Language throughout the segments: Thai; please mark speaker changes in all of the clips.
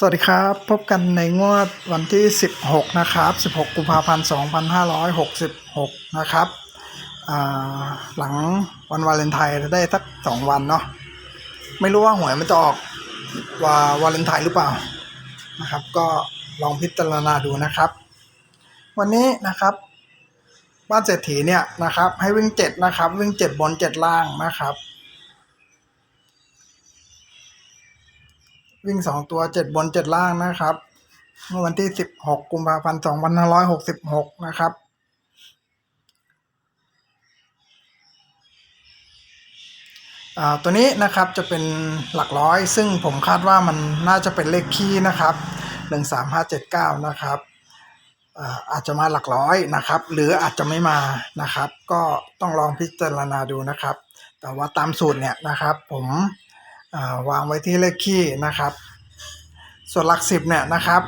Speaker 1: สวัสดีครับ พบกันในงวดวันที่ 16 นะครับ 16 กุมภาพันธ์ 2566 นะครับหลังวันวาเลนไทน์ได้สัก 2 วันเนาะไม่รู้ว่าหวยมันจะออกว่าวาเลนไทน์หรือเปล่านะครับ ก็ลองพิจารณาดูนะครับ วันนี้นะครับ บ้านเศรษฐีเนี่ยนะครับ ให้วิ่ง 7 นะครับ วิ่ง 7 บน 7 ล่างนะครับ วิ่งสองตัวเจ็ดบนเจ็ดล่างนะครับ เมื่อวันที่สิบหกกุมภาพันธ์สองพันห้าร้อยหกสิบหกนะครับ ตัวนี้นะครับจะเป็นหลักร้อย ซึ่งผมคาดว่ามันน่าจะเป็นเลขคี่นะครับหนึ่งสามห้าเจ็ดเก้านะครับอาจจะมาหลักร้อยนะครับ หรืออาจจะไม่มานะครับ ก็ต้องลองพิจารณาดูนะครับ แต่ว่าตามสูตรเนี่ยนะครับผม วางไว้ที่เลขคี่นะครับ ส่วนหลักสิบเนี่ยนะครับ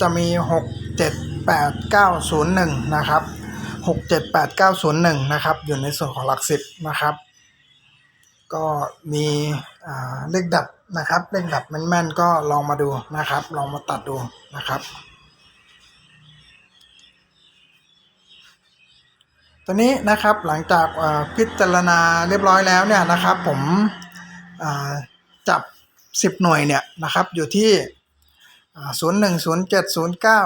Speaker 1: จะมีหกเจ็ดแปดเก้าศูนย์หนึ่งนะครับหกเจ็ดแปดเก้าศูนย์หนึ่งนะครับ อยู่ในส่วนของหลักสิบนะครับ ก็มีเลขดับนะครับ เลขดับแม่นๆก็ลองมาดูนะครับ ลองมาตัดดูนะครับตัวนี้นะครับหลังจากพิจารณาเรียบร้อยแล้วเนี่ยนะครับผม จับ 10 หน่วยเนี่ยนะครับอยู่ที่ศูนย์หนึ่งศูนย์เจ็ดศูนย์เก้า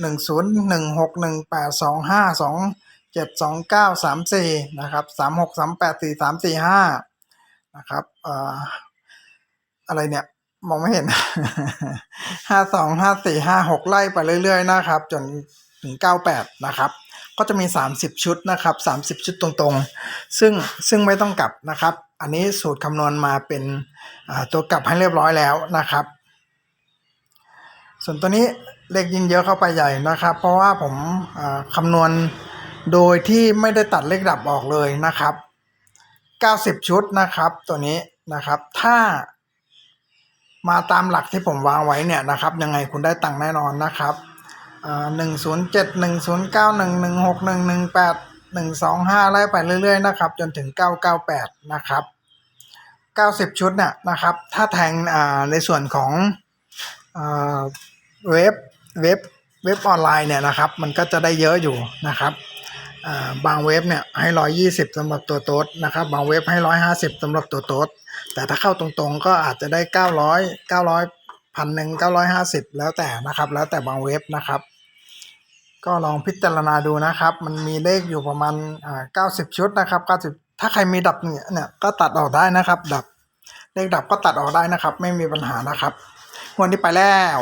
Speaker 1: หนึ่งศูนย์หนึ่งหกหนึ่งแปดสองห้าสองเจ็ดสองเก้าสามสี่นะครับสามหกสามแปดสี่สามสี่ห้านะครับอะไรเนี่ยมองไม่เห็น ห้าสองห้าสี่ห้าหกไล่ไปเรื่อยๆนะครับ จนถึงเก้าแปดนะครับ ก็จะมี30ชุดนะครับ30ชุดตรงๆ ซึ่งซึ่งไม่ต้องกลับนะครับ อันนี้สูตรคำนวณมาเป็นตัวกลับให้เรียบร้อยแล้วนะครับ ส่วนตัวนี้เลขยิ่งเยอะเข้าไปใหญ่นะครับ เพราะว่าผมคำนวณโดยที่ไม่ได้ตัดเลขดับออกเลยนะครับ 90 ชุดนะครับตัวนี้นะครับถ้ามาตามหลักที่ผมวางไว้เนี่ยนะครับ ยังไงคุณได้ตังค์แน่นอนนะครับหนึ่งศูนย์เจ็ดหนึ่งศูนย์เก้าหนึ่งหนึ่งหกหนึ่งหนึ่งแปด หนึ่งสองห้าไล่ไปเรื่อยๆนะครับจนถึงเก้าเก้าแปดนะครับเก้าสิบชุดเนี่ยนะครับ ถ้าแทงอ่าในส่วนของอ่าเว็บเว็บเว็บออนไลน์เนี่ยนะครับมันก็จะได้เยอะอยู่นะครับอ่าบางเว็บเนี่ยให้ร้อยยี่สิบสำหรับตัวโต๊ดนะครับบางเว็บให้ร้อยห้าสิบสำหรับตัวโต๊ดแต่ถ้าเข้าตรงๆก็อาจจะได้เก้าร้อยเก้าร้อยพันหนึ่งเก้าร้อยห้าสิบแล้วแต่นะครับ แล้วแต่บางเว็บนะครับ ก็ลองพิจารณาดูนะครับ มันมีเลขอยู่ประมาณอ่าเก้าสิบชุดนะครับเก้าสิบถ้าใครมีดับเนี่ยเนี่ยก็ตัดออกได้นะครับ ดับเลขดับก็ตัดออกได้นะครับ ไม่มีปัญหานะครับวันนี้ไปแล้ว